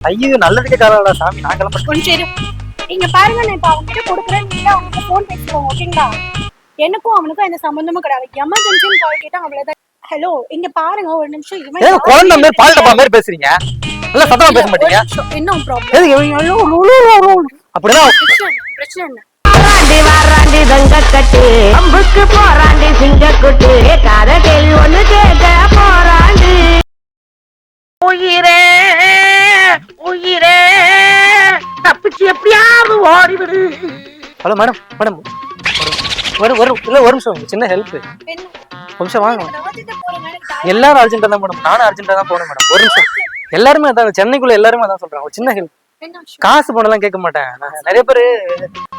ஐயோ நல்லதுக்கே காரணம்டா சாமி. நான் கிளம்ப கொஞ்சம் இரு. இங்க பாருங்க நான் இப்ப அவங்க கிட்ட கொடுக்குறேன். நீங்க அவங்களுக்கு ஃபோன் பேசிக்கோங்க ஓகேங்களா எனக்கும் அவனுக்கும் எந்த சம்பந்தமும் கிடையாது. எமர்ஜென்சின்னு கால் கேட்டா அவ்வளவுதான். ஹலோ இங்க பாருங்க ஒரு நிமிஷம் இவன் குழந்தை மாதிரி பால் டப்பா மாதிரி பேசுறீங்க. நல்லா சத்தமா பேச மாட்டீங்க. என்ன ப்ராப்ளம் எதுக்கு இவங்க ஐயோ, லு, லு, லு, லு. அப்படின்னா பிரச்சனை என்ன? வாராண்டி வாராண்டி தங்க கட்டு அம்புக்கு போராண்டி சிங்க குட்டு காத கேள்வி ஒண்ணு கேட்க போராண்டி. உயிரே எப்படியாவது ஓடிவிடு ஹலோ மேடம் மேடம். ஒரு ஒரு இல்ல ஒரு நிமிஷம் சின்ன ஹெல்ப் நிமிஷம் வாங்க எல்லாரும் அர்ஜென்ட்டா தான் மேடம் நானும் அர்ஜென்ட்டா தான் போகணும் மேடம். ஒரு நிமிஷம். எல்லாருமே அதான் சென்னைக்குள்ள எல்லாருமே அதான் சொல்றாங்க. ஒரு சின்ன ஹெல்ப்? காசு பணம்லாம் கேட்க மாட்டேன். நான் நிறைய பேர்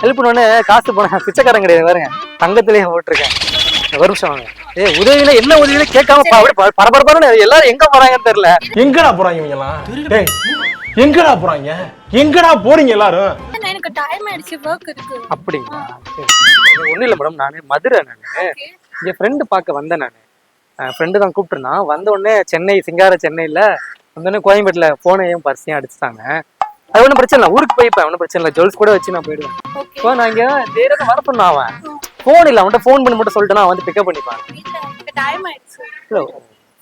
ஹெல்ப் பண்ணோன்னே காசு பணம் பிச்சைக்காரன் கிடையாது பாருங்க. தங்கத்திலேயே போட்டிருக்கேன். ஒரு நிமிஷம் வாங்க. ஏ உதவினா என்ன உதவியில கேட்காம பரபரப்பான எல்லாரும் எங்க போறாங்கன்னு தெரியல. எங்கடா போறாங்க இவங்கலாம் டேய் எங்கடா போறாங்க? எங்கடா போறீங்க எல்லாரும்? எனக்கு டைம் ஆயிடுச்சு ஒர்க் இருக்கு. அப்படிங்களா? ஒன்றும் இல்லை மேடம் நான் மதுரை நான். என் ஃப்ரெண்டு பார்க்க வந்தேன் நான். ஃப்ரெண்டு தான் கூப்பிட்டுருந்தான். வந்த உடனே சென்னை சிங்கார சென்னையில் வந்தோடனே கோயம்பேட்டில் ஃபோனையும் பர்ஸையும் அடிச்சிட்டாங்க. அது ஒன்றும் பிரச்சனை இல்லை. ஊருக்கு போய்ப்பேன் ஒன்றும் பிரச்சனை இல்லை. ஜுவல்ஸ் கூட வச்சு நான் போயிடுவேன். இப்போ நான் இங்கே நேராக வர சொன்னான் அவன். ஃபோன் இல்லை. அவன்கிட்ட ஃபோன் பண்ணி மட்டும் சொல்லிட்டு அவன் வந்து பிக்கப் பண்ணிப்பான். டைம் ஆயிடுச்சு.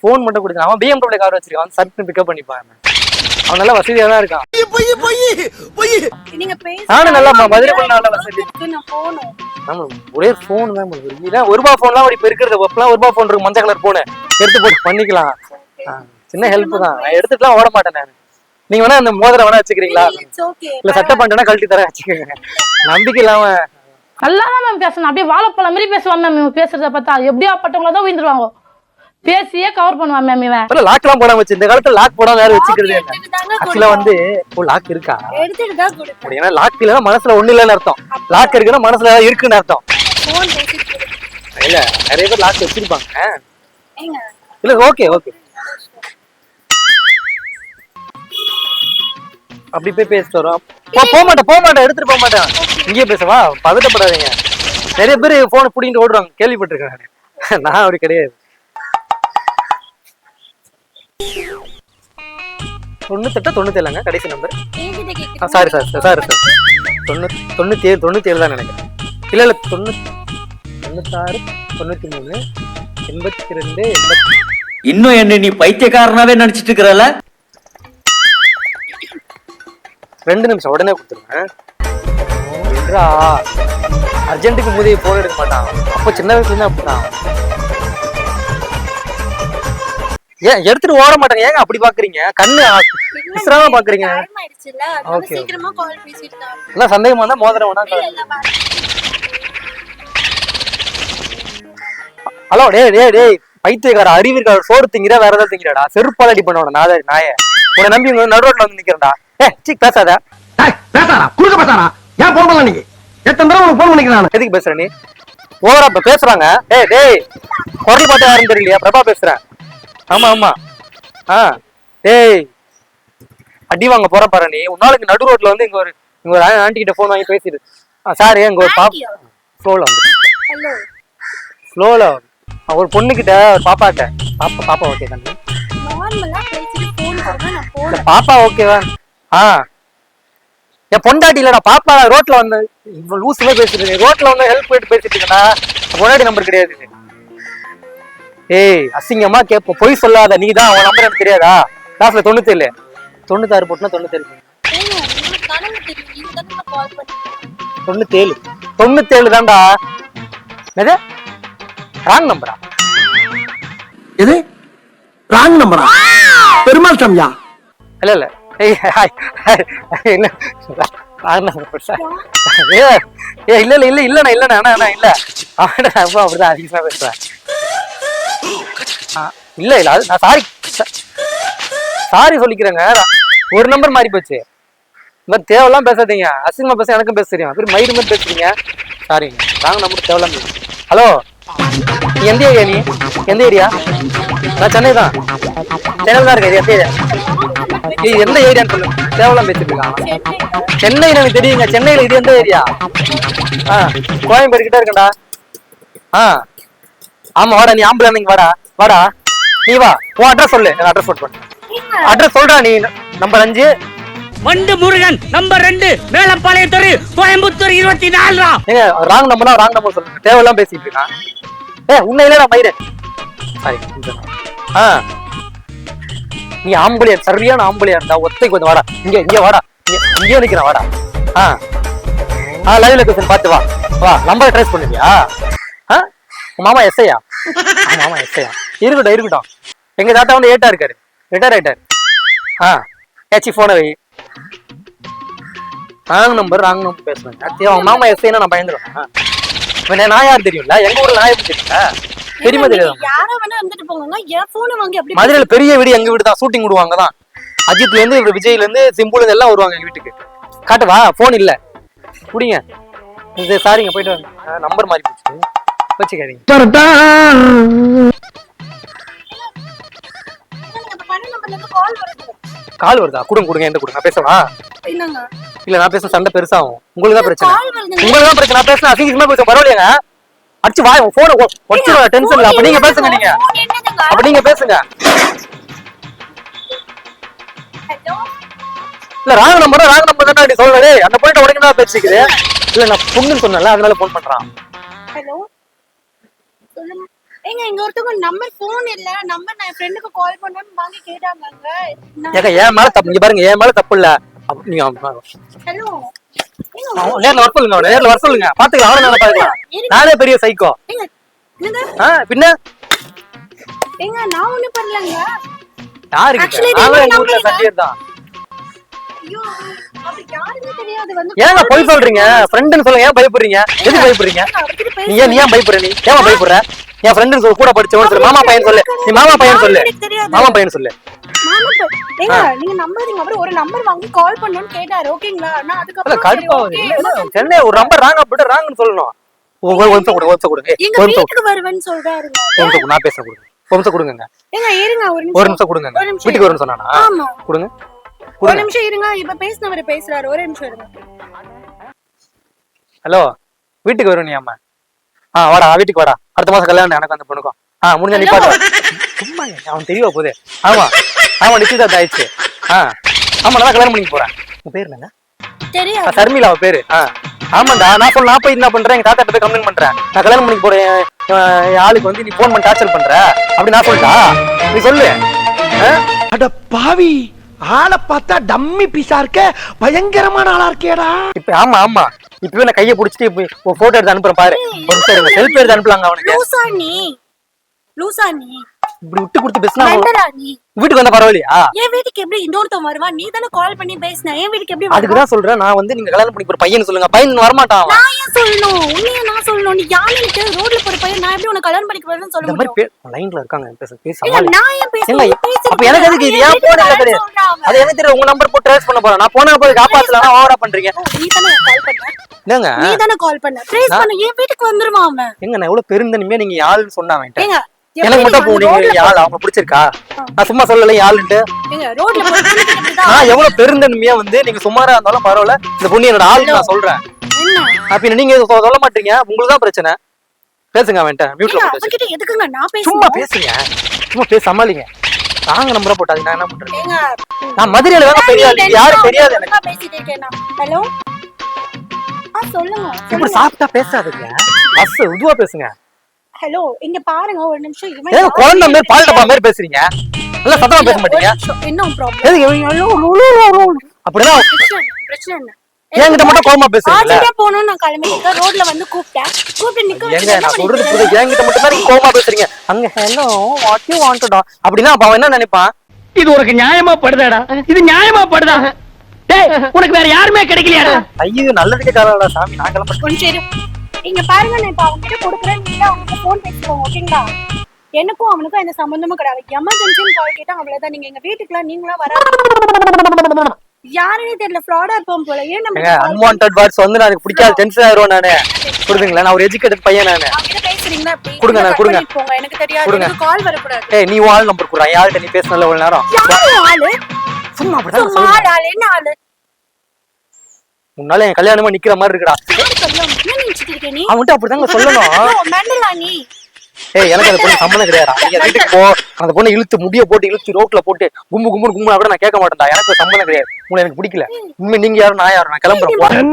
ஃபோன் மட்டும் கொடுத்தான் அவன் பிஎம்டபிள்யூ கார் வச்சிருக்கான். அவன் சர்ட்டு பிக்கப் பண்ணிப்பான். அவன். நல்லா வசதியாக தான் இருக்கான் நீங்க பேச நானும் நல்லா ம- மதுரைக்குள்ள நல்லா வசதி. நான் போகணும். ஆமா ஒரே ஃபோன் தான் இதான் ஒரு ரூபா ஃபோன்லாம் இப்ப இருக்கிறது அப்பெல்லாம் ஒரு ரூபா ஃபோன் இருக்கு மஞ்சள் கலர் போனு எடுத்து போட்டு பண்ணிக்கலாம். சின்ன ஹெல்ப் தான். நான் எடுத்துட்டுலாம் ஓட மாட்டேன் நான். நீங்க வேணா அந்த மோதிரம் வேணா வச்சுக்கிறீங்களா? இல்ல சட்டை பண்ணிட்டேன்னா கழட்டி தரேன். வச்சுக்கோங்க. நம்பிக்கை இல்லாம. நல்லா தான் மேம் பேசணும். அப்படியே வாழைப்பழம் மாதிரி பேசுவான் மேம் பேசுறத பார்த்தா எப்படியா பட்டவங்கள தான் உயிர்ந்துருவாங்க. பேசியே கவர் பண்ணுவான் மேம் இவன். லாக் எல்லாம் போடாம வச்சு இந்த காலத்துல லாக் போடாம யாரும் வச்சுக்கிறதே இல்ல ஆக்சுவலா வந்து ஓ லாக் இருக்கா? ஏன்னா லாக் இல்லைன்னா மனசுல ஒண்ணு இல்லைன்னு அர்த்தம். லாக் இருக்குன்னா மனசுல ஏதாவது இருக்குன்னு அர்த்தம். இல்ல நிறைய பேர் லாக் வச்சிருப்பாங்க. இல்ல ஓகே ஓகே அப்படி போய் பேசிட்டு வரோம். போ போக மாட்டேன் போக மாட்டேன் எடுத்துட்டு போக மாட்டேன். இங்கேயே பேசவா? பதட்டப்படாதீங்க. நிறைய பேர் போனை பிடிங்கிட்டு ஓடுறாங்க. கேள்விப்பட்டிருக்கேன். நான் அப்படி கிடையாது. தொண்ணூத்தெட்டா தொண்ணூத்தேழுங்க கடைசி number. Sorry sir sorry sir தொண்ணூத்தி தொண்ணூத்தி ஏழு தொண்ணூத்தி ஏழு தான் நினைக்கிறேன். இல்ல இல்ல தொண்ணூத்தி தொண்ணூத்தாறு தொண்ணூத்தி மூணு எண்பத்தி ரெண்டு எண்பத்தி இன்னும் என்ன நீ பைத்தியக்காரனாவே நினைச்சிட்டு இருக்கிறல ரெண்டு நிமிஷம் உடனே கொடுத்துருவேன் அர்ஜென்ட்டுக்கு முதலிய போன் எடுக்க மாட்டான். அப்போ சின்ன வயசுல இருந்து அப்படிதான் ஏன் எடுத்துட்டு ஓட மாட்டாங்க. ஏங்க அப்படி பாக்குறீங்க? கண்ணு விசிறாம பாக்குறீங்க. தான் எல்லாம் சந்தேகமா இருந்தா மோதிரம் வேணா இல்ல, இல்ல. ஹலோ டேய் டேய் டேய். பைத்தியக்கார அறிவு இருக்காரு சோறு திங்கிற வேற ஏதாவது திங்கிறடா? செருப்பால் அடி பண்ணோட நாத நாய. உன்னை நம்பி உங்க நடு ரோட்ல வந்து நிக்கிறேன்டா. ஏ சீ பேசாத. பேசாரா குறுக்க பேசாரா ஏன் போன் பண்ணல நீங்க? எத்தனை தடவை உனக்கு போன் பண்ணிக்கிறேன் எதுக்கு பேசுற நீ? ஓவரா இப்ப பேசுறாங்க. ஏய் டேய். குரல் பாட்டு யாருன்னு தெரியலையா? பிரபா பேசுறேன். ஆமா ஆமா. ஆ. டேய். அடி வாங்க போற பாரு நீ. உன்னால இங்க நடு ரோட்ல வந்து இங்க ஒரு இங்க ஒரு ஆண்டி கிட்ட போன் வாங்கி பேசிடு. சார் இங்க ஒரு பாப்? ஃப்ளோல வந்து. ஃப்ளோல ஒரு பொண்ணுகிட்ட ஒரு பாப்பாட்ட. பாப்பா பாப்பா ஓகே தானே. பாப்பா ஓகேவா ஆ. என் பொண்டாட்டி இல்லடா பாப்பா ரோட்ல வந்து லூசுமே பேசிட்டு ரோட்ல வந்து ஹெல்ப் போயிட்டு பேசிட்டு இருக்கேனா பொண்டாட்டி நம்பர் கிடையாது. ஏய் அசிங்கமா கேட்போம் பொய் சொல்லாத. நீ தான் உன் நம்பர் எனக்கு தெரியாதா? கிளாஸ்ல தொண்ணூத்தி ஏழு. தொண்ணூத்தாறு போட்டுனா தொண்ணூத்தேழு. தொண்ணூத்தேழு. தொண்ணூத்தேழு தான்டா. எது ராங் நம்பரா எது? ராங் நம்பரா பெருமாள் சாமியா? இல்ல இல்ல. ஏய் ஹாய். இல்ல ராங் நம்பர் சார் ஏ ஏ இல்ல இல்ல இல்ல இல்லண்ணா இல்லண்ணா அண்ணா அண்ணா இல்ல எப்பவும் அப்படிதான் அதிகமா பேசுறேன் இல்ல இல்ல அது நான் சாரி சாரி சொல்லிக்கிறேங்க. ஒரு நம்பர் மாறி போச்சு. இந்த மாதிரி தேவையெல்லாம் பேசாதீங்க. அசிங்கமா பேச எனக்கும் பேச தெரியும். அப்படி மயிறு மாதிரி பேசுறீங்க. சாரிங்க வாங்க நம்பர் தேவையெல்லாம் பேசு ஹலோ எந்த ஏரியா நீ? எந்த ஏரியா நான் சென்னை தான். சென்னை தான் இருக்கேன். எந்த ஏரியா இது எந்த ஏரியான்னு சொல்லு தேவையெல்லாம் பேசிட்டு இருக்காங்க. சென்னை எனக்கு தெரியுங்க. சென்னையில் இது எந்த ஏரியா ஆ கோயம்பேடு கிட்ட இருக்கேன்டா. ஆ. ஆமா வாடா நீ ஆம்பளை வாடா. வாடா நீ வா. உன் அட்ரஸ் சொல்லு. எனக்கு அட்ரஸ் போட்டு பண்ணு. அட்ரஸ் சொல்றா நீ. நம்பர் அஞ்சு. வண்டு முருகன் நம்பர் ரெண்டு. மேலப்பாளையம் தெரு கோயம்புத்தூர் இருபத்தி நாலு ஏங்க ராங் நம்பர்னா ராங் நம்பர் சொல்லுங்க. தேவையெல்லாம் பேசிட்டு இருக்கான் ஏ உன்னை இல்லடா மயிறு. சாரி ஆ. நீ ஆம்பளையா சரியான ஆம்பளையா இருந்தா ஒத்தை கொஞ்சம் வாடா. இங்க இங்க வாடா. இங்க இங்கே நிக்கிறேன் வாடா. ஆ. ஆ லைவ் லொகேஷன் பார்த்து வா. வா நம்பர் ட்ரேஸ் பண்ணுவியா ஆ? மாமா எஸ்ஐயா மாமா எஸ்ஐயா இருக்கட்டும் இருக்கட்டும். எங்க தாத்தா வந்து ஏட்டா இருக்காரு. ரிட்டையர் ஆயிட்டாரு. ஆ ஏச்சி போனை வை. ராங் நம்பர் ராங் நம்பர் பேசுறேன். சத்தியம் அவன் மாமா எஸ்ஐனா நான் பயந்துருவேன். இவன் நான் யார் தெரியும்ல? எங்க ஊர்ல நான் எப்படி தெரியுங்களா தெரியுமா தெரியாது மதுரையில பெரிய வீடு எங்க வீடு தான். ஷூட்டிங் விடுவாங்க தான். அஜித்ல இருந்து இவர் விஜய்ல இருந்து சிம்புல இருந்து எல்லாம் வருவாங்க எங்க வீட்டுக்கு. காட்டுவா போன் இல்ல. குடிங்க. இது சாரிங்க போயிட்டு நம்பர் மாறி போச்சு வச்சுக்காதீங்க. கால் வருது. கொடுங்க கொடுங்க எந்த கொடுங்க. பேசவா? இல்ல நான் பேச சண்டை பெருசாகும். உங்களுக்கு தான் பிரச்சனை. உங்களுக்கு தான் பிரச்சனை. நான் பேசினா அசிங்கமா பேச பரவாயில்லையாங்க. அடிச்சு வாய் போன ஒடிச்சு டென்ஷன்ல அப்ப நீங்க பேசுங்க நீங்க. அப்ப நீங்க பேசுங்க. இல்ல ராங் நம்பர் ராங் நம்பர் தானே நீ சொல்லலே அந்த போயிட்டு உடனே தான் பேசிக்குது? இல்ல நான் பொண்ணுன்னு சொன்னல அதனால போன் பண்றான். ஹலோ? சொல்லுங்க. ஏங்க இங்க ஒருத்தவங்க நம்பர் போன் இல்ல. நம்பர் நான் ஃப்ரெண்டுக்கு கால் பண்ணணும்னு வாங்கி கேட்டாங்கங்க. நான் ஏங்க என் மேல தப்பு இங்க பாருங்க என் மேல தப்பு இல்ல. நீங்க ஹலோ நேர்ல வர சொல்லுங்க நேர்ல வர சொல்லுங்க. பாத்துக்கலாம் அவனை நல்லா பாத்துக்கலாம் நானே பெரிய சைக்கோ பின்ன? ஏங்க நான் ஒண்ணும் பண்ணலங்க. யாருக்கு எங்க ஊர்ல சட்டியர் தான். வந்து ஏங்க பொய் சொல்றீங்க? ஃப்ரெண்டுன்னு சொல்லுங்க ஏன் பயப்படுறீங்க? எதுக்கு பயப்படுறீங்க? ஏன் நீ ஏன் பயப்படுற நீ? ஏன் பயப்படுற? என் ஃப்ரெண்டுன்னு சொல்லு கூட படிச்சவன் சொல்லு. மாமா பையன் சொல்லு. நீ மாமா பையன் சொல்லு. மாமா பையன் சொல்லு. நீங்க நம்பாதீங்க அப்புறம் ஒரு நம்பர் வாங்கி கால் பண்ணணும்னு கேட்டாரு. ஓகேங்களா? நான் கடுப்பாவது சென்னை ஒரு நம்பர் ராங்க போட்டு ராங்கன்னு சொல்லணும். ஒரு நிமிஷம் கொடுங்க ஒரு நிமிஷம் கொடுங்க. ஒரு நிமிஷம் வீட்டுக்கு வருவேன்னு சொல்றாருங்க ஒரு நிமிஷம் கொடு, நான் பேச கொடுங்க. ஒரு நிமிஷம் கொடுங்க ஏங்க இருங்க ஒரு ஒரு நிமிஷம் கொடுங்க வீட்டுக்கு வரும்னு சொன்னானா? ஆமா. கொடுங்க. ஒரு நிமிஷம் இருங்க இப்ப பேசினவர் பேசுறாரு. ஒரு நிமிஷம் இருங்க. ஹலோ வீட்டுக்கு வரும் நீ அம்மா? ஆ வாடா வீட்டுக்கு வாடா. அடுத்த மாசம் கல்யாணம் எனக்கு அந்த பொண்ணுக்கும். ஆ முடிஞ்ச நிப்பாட்டு சும்மா அவன் தெரியவா போதே ஆமா ஆமா நிச்சயதார்த்தம் ஆயிடுச்சு. ஆ ஆமா நான் கல்யாணம் பண்ணிக்க போறேன். உன் பேர் என்னங்க? தெரியாது. ஆ, சர்மிளா அவ பேரு. ஆ ஆமாண்டா நான் சொல்ல நான் போய் என்ன பண்றேன்? எங்க தாத்தா போய் கம்ப்ளைண்ட் பண்றேன். நான் கல்யாணம் பண்ணிக்க போறேன். என் ஆளுக்கு வந்து நீ போன் பண்ணி டார்ச்சர் பண்ற. அப்படி நான் சொல்லிட்டா? நீ சொல்லு? அட பாவி. ஆளை பார்த்தா டம்மி பீஸா இருக்க பயங்கரமான ஆளா இருக்கேடா. இப்ப ஆமா ஆமா. இப்பவே நான் கையை புடிச்சிட்டு போட்டோ எடுத்து அனுப்புறேன் பாரு. செல்ஃபி எடுத்து அனுப்பலாங்க அவனுக்கு. லூசா நீ லூசா நீ இப்படி விட்டு கொடுத்து பேசினா வீட்டுக்கு வந்தா பரவாயில்லையா? என் வீட்டுக்கு எப்படி இன்னொருத்தன் வருவான் நீ தானே கால் பண்ணி பேசின. என் வீட்டுக்கு எப்படி அதுக்கு தான் சொல்றேன். நான் வந்து நீங்க கல்யாணம் பண்ணி போற பையன் சொல்லுங்க. பையன் வரமாட்டான் நான் ஏன் சொல்லணும்? உன்னைய நான் சொல்லணும். நீ யாருக்கு ரோட்ல போற பையன். நான் எப்படி உனக்கு கல்யாணம் பண்ணிக்க போறேன்னு சொல்ல முடியும்? லைன்ல இருக்காங்க. பேச பேச நான் ஏன் பேசுறது அப்ப எனக்கு எதுக்கு இது? ஏன் போன் இல்ல. அது எனக்கு தெரியும். உங்க நம்பர் போட்டு ட்ரேஸ் பண்ண போறேன். நான் போன போய் காப்பாத்தலாம் ஓவரா பண்றீங்க. நீ தானே கால் பண்ண? என்னங்க? நீ தானே கால் பண்ண. ட்ரேஸ் பண்ண. என் வீட்டுக்கு வந்துருவான் அவன். எங்க நான் எவ்வளவு பெருந்தன்மையா நீங்க யாருன்னு சொன்னா அவன்கிட்ட? ஏங்க எனக்கு மட்டும் எப்படி போ நீங்க நீங்க யாழ் அவங்க பிடிச்சிருக்கா? நான் சும்மா சொல்லல யாழுன்ட்டு. நான் எவ்வளவு பெருந்தன்மையா வந்து நீங்க சுமாரா இருந்தாலும் பரவாயில்ல. இந்த பொண்ணு என்னோட ஆளுக்கு நான் சொல்றேன். என்ன? அப்ப நீங்க சொல்ல மாட்டீங்க. உங்களுக்கு தான் பிரச்சனை. பேசுங்க அவன்கிட்ட மியூட்ல போட்டு சும்மா பேசுங்க. சும்மா பேச சமாளிங்க. தாங்க நம்பரை போட்டாது நான் என்ன பண்றேன் நான் மதுரையில வேணா பெரிய ஆளு. யாரும் தெரியாது எனக்கு? சொல்லுங்க சாப்பிட்டா பேசாதீங்க. அஸ் இதுவா பேசுங்க. ஹலோ இங்க பாருங்க ஒரு நிமிஷம். இவன்? குழந்தை மாதிரி பால் டப்பா மாதிரி பேசுறீங்க? நல்லா சத்தமா பேச மாட்டீங்க? என்ன ப்ராப்ளம். அப்படிதான் பிரச்சனை என்ன? என்கிட்ட மட்டும் நான் கிளம்பி ரோட்ல வந்து கூப்பிட்டேன். கூப்பிட்டு நிக்க ஏங்க வச்சு என்ன நான் சொல்றது பண்ணிட்டு புரியுது. என்கிட்ட மட்டும் தான் நீங்க கோவமா பேசுறீங்க. அங்க ஹலோ வாட் யூ வாண்டடா அப்படின்னா அப்ப அவன் என்ன நினைப்பான் இது உனக்கு நியாயமா படுதாடா? இது நியாயமா படுதா டேய் உனக்கு வேற யாருமே கிடைக்கலையாடா? ஐயோ நல்லதுக்கு காரணம் சாமி. நான் கிளம்புறேன். கொஞ்சம் இரு. இங்க பாருங்க நான் இப்ப அவங்க கிட்ட கொடுக்குறேன். நீங்க அவங்க போன் பேசிக்கோங்க ஓகேங்களா எனக்கும் அவனுக்கும் எந்த சம்பந்தமும் கிடையாது. எமர்ஜென்சின்னு கால் கேட்டா அவ்வளவுதான். நீங்க எங்க வீட்டுக்குலாம் நீங்களா வர யாருன்னே தெரியல ஃப்ராடா இருப்போம் போல. ஏன் நம்ம ஏங்க அன்வான்ட் வேர்ட்ஸ் வந்து எனக்கு பிடிக்காது டென்ஷன் ஆயிரும் நானு. புரியுதுங்களா நான் ஒரு எஜுகேட்டட் பையன் நானு. பேசுறீங்களா கொடுங்க, நான் கொடுங்க. எனக்கு தெரியாது. எனக்கு கால் வரக்கூடாது. ஏய் நீ ஆள் நம்பர் குடுறா. யார்கிட்ட நீ பேசணும்ல இவ்வளவு நேரம்? யாரு ஆளு? சும்மா அப்படிதான் சும்மா ஆள் என்ன ஆளு? உன்னால என் கல்யாணமா நிக்கிற மாதிரி இருக்குடா. இருக்க நீ? அவன்கிட்ட அப்படிதாங்க சொல்லணும். ஏய் எனக்கு அந்த பொண்ணு சம்மந்தம் கிடையாது நீங்க வீட்டுக்கு போ? அந்த பொண்ணை இழுத்து முடிய போட்டு இழுத்து ரோட்ல போட்டு கும்பு கும்பு கும்புனா கூட நான் கேட்க மாட்டேன்டா. எனக்கு சம்மந்தம் கிடையாது. உங்களை எனக்கு பிடிக்கல. உண்மை நீங்க யாரும் நான் யாரும் நான் கிளம்புறேன்?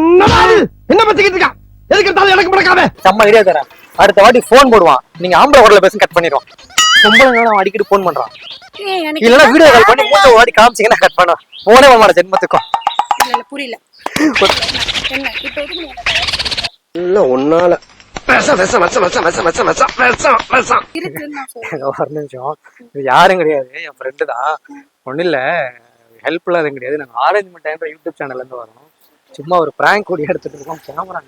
என்ன பத்திக்கிட்டு இருக்கா? எதுக்கு எனக்கு முடக்காம செம்ம ஐடியா தரேன். அடுத்த வாட்டி ஃபோன் போடுவான். நீங்க ஆம்பளை குரல்ல பேசி கட் பண்ணிடுவான் பொம்பளைங்க அவன் அடிக்கடி ஃபோன் பண்றான். ஏய், எனக்கு இல்லைன்னா வீடியோ கால் பண்ணி. மூத்த வாட்டி காமிச்சீங்கன்னா கட் பண்ணுவேன் போனே மாட ஜென்மத்துக்கும். இல்ல, இல்ல, புரியல. இல்ல ஒன்னால ஒரு நிமிஷம் யாரும் கிடையாது. என் ஃப்ரெண்டு தான். ஒன்றும் இல்லை. ஹெல்ப்லாம் எதுவும் கிடையாது. நாங்கள் ஆரஞ்சு மிட்டாயின்ற யூடியூப் சேனல்லேருந்து வரோம். சும்மா ஒரு ப்ராங்க் கூடிய எடுத்துட்டு இருக்கோம். கேமரா